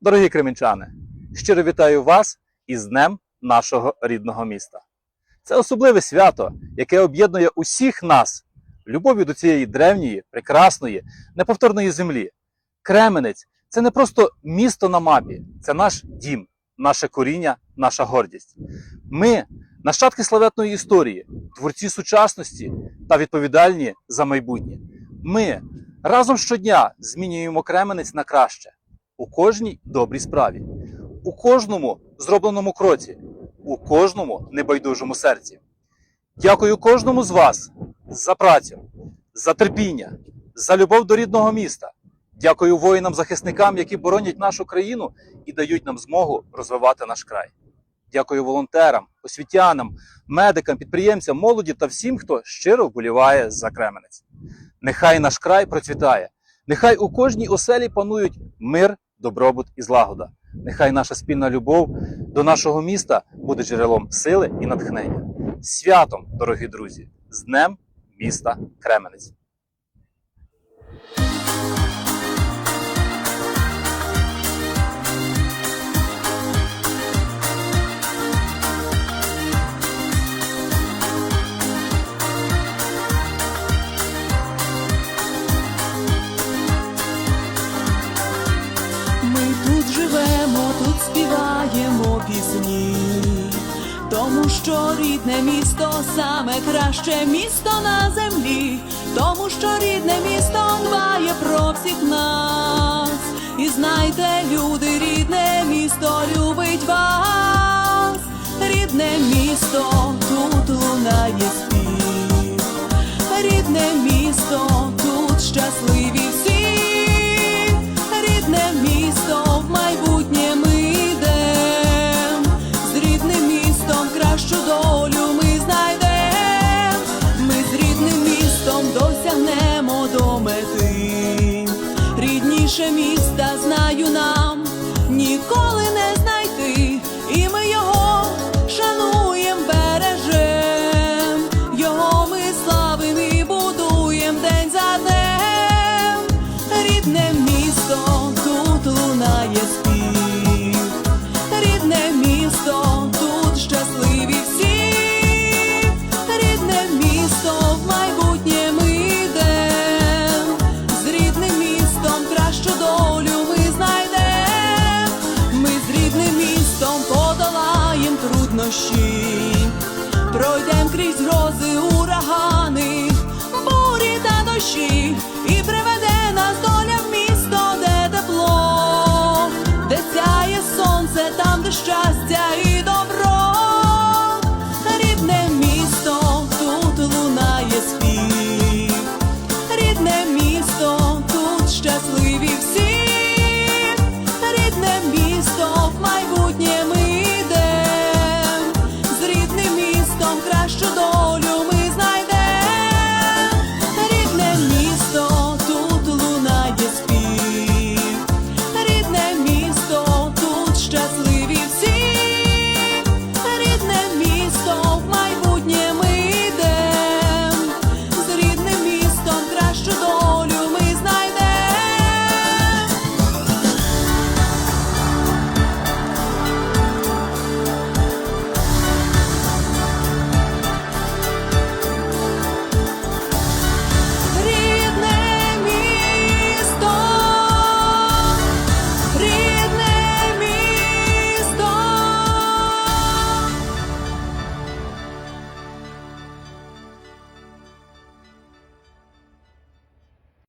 Дорогі кременчани, щиро вітаю вас із Днем нашого рідного міста. Це особливе свято, яке об'єднує усіх нас любов'ю до цієї древньої, прекрасної, неповторної землі. Кременець це не просто місто на мапі, це наш дім, наше коріння, наша гордість. Ми нащадки славетної історії, творці сучасності та відповідальні за майбутнє. Ми разом щодня змінюємо Кременець на краще у кожній добрій справі, у кожному зробленому кроці, у кожному небайдужому серці. Дякую кожному з вас за працю, за терпіння, за любов до рідного міста. Дякую воїнам-захисникам, які боронять нашу країну і дають нам змогу розвивати наш край. Дякую волонтерам, освітянам, медикам, підприємцям, молоді та всім, хто щиро вболіває за Кременець. Нехай наш край процвітає, нехай у кожній оселі панують мир, добробут і злагода. Нехай наша спільна любов до нашого міста буде джерелом сили і натхнення. Святом, дорогі друзі, з Днем міста Кременець. Тому що рідне місто саме краще місто на землі, тому що рідне місто дбає про всіх нас. І знайте, люди, рідне місто любить вас, рідне місто тут лунає спів, рідне місто тут щасливі Рідніше міста знаю нам. Ніколи не знайти, дощі, пройдем крізь грози, урагани, бурі та дощі.